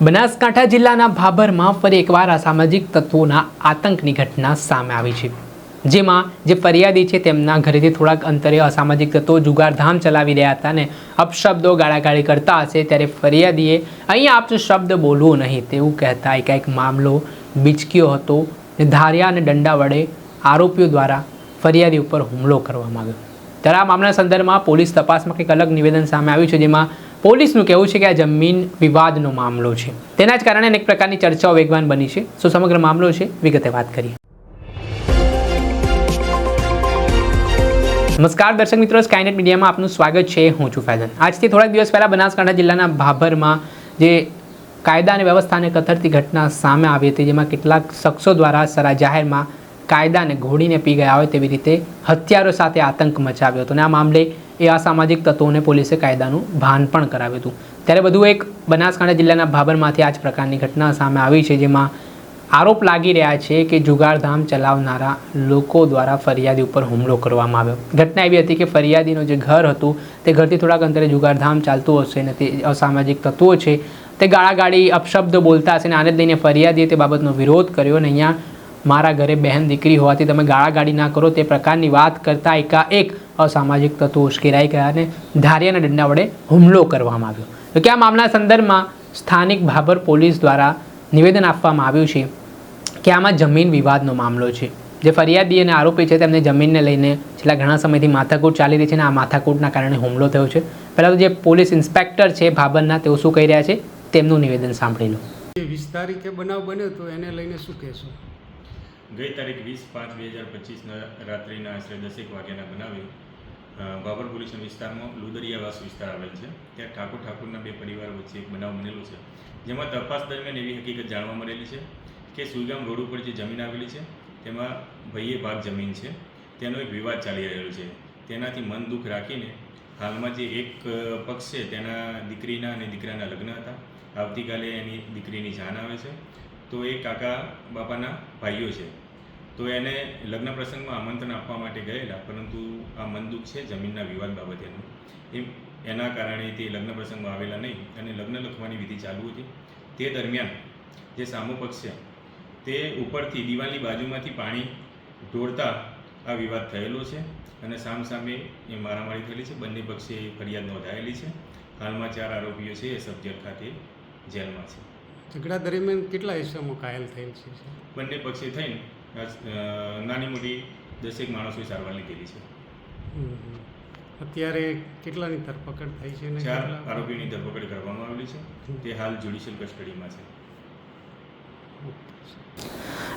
બનાસકાંઠા જિલ્લાના ભાભરમાં ફરી એકવાર અસામાજિક તત્વોના આતંકની ઘટના સામે આવી છે. જેમાં જે ફરિયાદી છે તેમના ઘરેથી થોડાક અંતરે અસામાજિક તત્વો જુગારધામ ચલાવી રહ્યા હતા અને અપશબ્દો ગાળાગાળી કરતા હશે ત્યારે ફરિયાદીએ અહીંયા આપશે શબ્દ બોલવો નહીં તેવું કહેતા એકાએક મામલો બીચક્યો હતો ને ધાર્યા અને દંડા વડે આરોપીઓ દ્વારા ફરિયાદી ઉપર હુમલો કરવામાં આવ્યો. ત્યારે આ મામલાના સંદર્ભમાં પોલીસ તપાસમાં કંઈક અલગ નિવેદન સામે આવ્યું છે, જેમાં પોલીસનું કહેવું છે કે આ જમીન વિવાદનો મામલો છે. તેના જ કારણે અનેક પ્રકારની ચર્ચાઓ વેગવાન બની છે. શું સમગ્ર મામલો છે. વિગતે વાત કરીએ. નમસ્કાર દર્શક મિત્રો સ્કાયનેટ મીડિયામાં આપનું સ્વાગત છે. હું છું ફૈઝન આજથી થોડાક દિવસ પહેલાં બનાસકાંઠા જિલ્લાના ભાભરમાં જે કાયદા અને વ્યવસ્થાને કથરતી ઘટના સામે આવી હતી, જેમાં કેટલાક શખ્સો દ્વારા સરા જાહેરમાં કાયદાને ઘોડીને પી ગયા હોય તેવી રીતે હથિયારો સાથે આતંક મચાવ્યો હતો. અને આ મામલે એ અસામાજિક તત્વોને પોલીસે કાયદાનું ભાન પણ કરાવ્યું હતું. ત્યારે વધુ એક બનાસકાંઠા જિલ્લાના ભાભરમાંથી આ જ પ્રકારની ઘટના સામે આવી છે, જેમાં આરોપ લાગી રહ્યા છે કે જુગારધામ ચલાવનારા લોકો દ્વારા ફરિયાદી ઉપર હુમલો કરવામાં આવ્યો. ઘટના એવી હતી કે ફરિયાદીનું જે ઘર હતું, તે ઘરથી થોડાક અંતરે જુગારધામ ચાલતું હશે અને તે અસામાજિક તત્વો છે, તે ગાળાગાળી, અપશબ્દ બોલતા હશે અને આને જ લઈને ફરિયાદીએ તે બાબતનો વિરોધ કર્યો અને અહીંયા મારા ઘરે બહેન દીકરી હોવાથી તમે ગાળાગાળી ના કરો, તે પ્રકારની વાત કરતા એકાએક અસામાજિક તત્વો ઉશ્કેરાઈ ગયા અને ધારિયાના દંડા વડે હુમલો કરવામાં આવ્યો. તો કે આ મામલા સંદર્ભમાં સ્થાનિક ભાભર પોલીસ દ્વારા નિવેદન આપવામાં આવ્યું છે? કે આમાં જમીન વિવાદનો મામલો છે? જે ફરિયાદી અને આરોપી છે તેમને જમીનને લઈને છેલ્લા ઘણા સમયથી માથાકૂટ ચાલી રહી છે અને આ માથાકૂટના કારણે હુમલો થયો છે. પહેલાં તો જે પોલીસ ઇન્સ્પેક્ટર છે ભાભરના તેઓ શું કહી રહ્યા છે? તેમનું નિવેદન સાંભળી લો. વીસ તારીખે બનાવ બન્યો તો એને લઈને શું કહેશો? ગઈ તારીખ વીસ પાંચ બે હજાર પચીસના રાત્રિના આશરે દસેક વાગ્યાના બનાવે બાબર પોલીસ વિસ્તારમાં લુદરિયાવાસ વિસ્તાર આવેલ છે. ત્યાં ઠાકોર ઠાકોરના બે પરિવાર વચ્ચે એક બનાવ બનેલો છે. જેમાં તપાસ દરમિયાન એવી હકીકત જાણવા મળેલી છે કે સુઈગામ રોડ ઉપર જે જમીન આવેલી છે, તેમાં ભાઈએ ભાગ જમીન છે. તેનો એક વિવાદ ચાલી રહ્યો છે. તેનાથી મન દુઃખ રાખીને હાલમાં જે એક પક્ષ છે, તેના દીકરીના અને દીકરાના લગ્ન હતા. આવતીકાલે એની દીકરીની જાન આવે છે. તો એ કાકા બાપાના ભાઈઓ છે. તો એને લગ્ન પ્રસંગમાં આમંત્રણ આપવા માટે ગયેલા પરંતુ આ મનદુખ છે જમીનના વિવાદ બાબતેનું. એ એના કારણે તે લગ્ન પ્રસંગમાં આવેલા નહીં અને લગ્ન લખવાની વિધિ ચાલુ હતી. તે દરમિયાન જે સામો પક્ષ છે તે ઉપરથી દિવાલની બાજુમાંથી પાણી ઢોળતા આ વિવાદ થયેલો છે અને સામ સામે એ મારામારી થયેલી છે. બંને પક્ષે ફરિયાદ નોંધાયેલી છે. હાલમાં ચાર આરોપીઓ છે એ સબ્જેક્ટ ખાતે જેલમાં છે. ઝઘડા દરમિયાન કેટલા હિસ્સામાં ઘાયલ થયેલ છે બંને પક્ષે થઈને નાની મોટી દસેક માણસોએ સારવાર લીધેલી છે. અત્યારે કેટલાની ધરપકડ થઈ છે ને ચાર આરોપીની ધરપકડ કરવામાં આવેલી છે. તે હાલ જ્યુડિશિયલ કસ્ટડીમાં છે.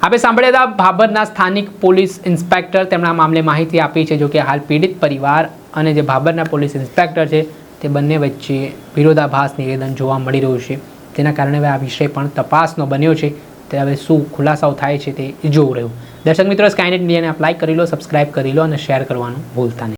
આપણે સાંભળ્યા હતા ભાભરના સ્થાનિક પોલીસ ઇન્સ્પેક્ટર તેમના મામલે માહિતી આપી છે જો કે હાલ પીડિત પરિવાર અને જે ભાભરના પોલીસ ઇન્સ્પેક્ટર છે તે બંને વચ્ચે વિરોધાભાસ નિવેદન જોવા મળી રહ્યું છે. તેના કારણે હવે આ વિષય પણ તપાસનો બન્યો છે. તે હવે શું ખુલાસાઓ થાય છે તે જોવું રહ્યું. દર્શક મિત્રો સ્કાયનેટ મીડિયાને આપ લાઇક કરી લો સબસ્ક્રાઇબ કરી લો અને શેર કરવાનું ભૂલતા નહીં.